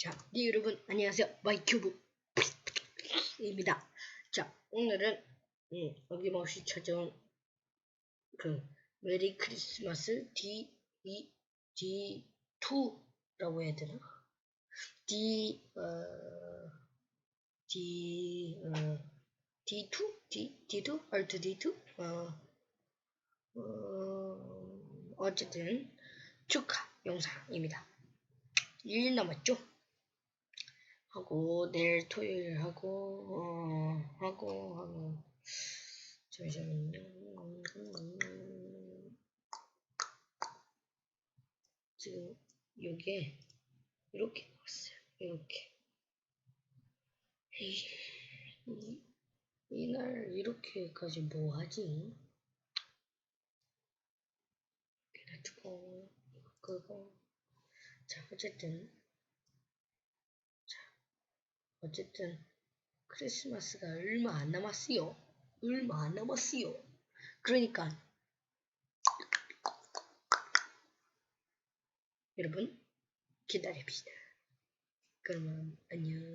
자, 네 여러분 안녕하세요. 마이큐브입니다. 자, 오늘은 음, 어김없이 찾아온 그 메리 크리스마스 D E D 2라고 해야 되나? D 어 D 어 D2 D D2 알트 D2 어, 어 어쨌든 축하 영상입니다. 1일 남았죠? 하고 내일 토요일 하고 어 하고 하고. 잠시만요. 지금 요게 이렇게 나왔어요. 이렇게. 이날 이렇게까지 뭐 하지? 이거 끄고. 자 어쨌든 어쨌든 크리스마스가 얼마 안 남았어요. 얼마 안 남았어요. 그러니까 여러분 기다립시다. 그러면 안녕.